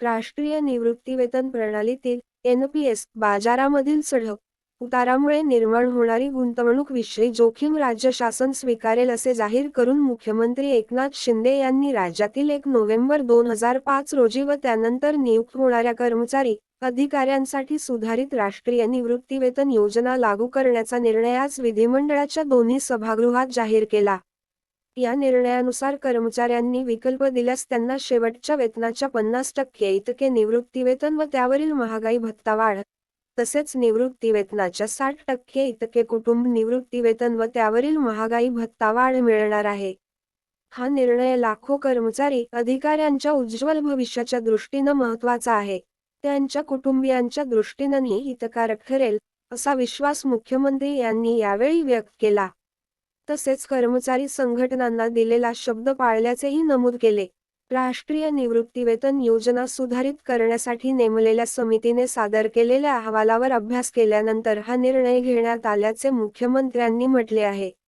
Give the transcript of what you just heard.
राष्ट्रीय निवृत्तीवेतन प्रणालीतील एनपीएस बाजारामधील चढ उतारामुळे निर्माण होणारी गुंतवणूक विषयी जोखीम राज्य शासन स्वीकारेल असे जाहीर करून मुख्यमंत्री एकनाथ शिंदे यांनी राज्यातील एक नोव्हेंबर दोन हजार पाच रोजी व त्यानंतर नियुक्त होणाऱ्या कर्मचारी अधिकाऱ्यांसाठी सुधारित राष्ट्रीय निवृत्तीवेतन योजना लागू करण्याचा निर्णय आज विधिमंडळाच्या दोन्ही सभागृहात जाहीर केला. या निर्णयानुसार कर्मचाऱ्यांनी विकल्प दिल्यास त्यांना शेवटच्या वेतनाच्या पन्नास टक्के इतके निवृत्तीवेतन व त्यावरील महागाई भत्ता वाढ. तसेच निवृत्तीवेतनाच्या साठ टक्के इतके कुटुंब निवृत्तीवेतन व त्यावरील महागाई भत्ता वाढ मिळणार आहे. हा निर्णय लाखो कर्मचारी अधिकाऱ्यांच्या उज्ज्वल भविष्याच्या दृष्टीनं महत्त्वाचा आहे. त्यांच्या कुटुंबियांच्या दृष्टीनंही हितकारक ठरेल असा विश्वास मुख्यमंत्री यांनी यावेळी व्यक्त केला. तसेच कर्मचारी संघटनांना दिलेला शब्द पाळल्याचेही नमूद केले. राष्ट्रीय निवृत्तीवेतन योजना सुधारित करण्यासाठी नेमलेल्या समितीने सादर केलेल्या अहवालावर अभ्यास केल्यानंतर हा निर्णय घेण्यात आल्याचे मुख्यमंत्र्यांनी म्हटले आहे.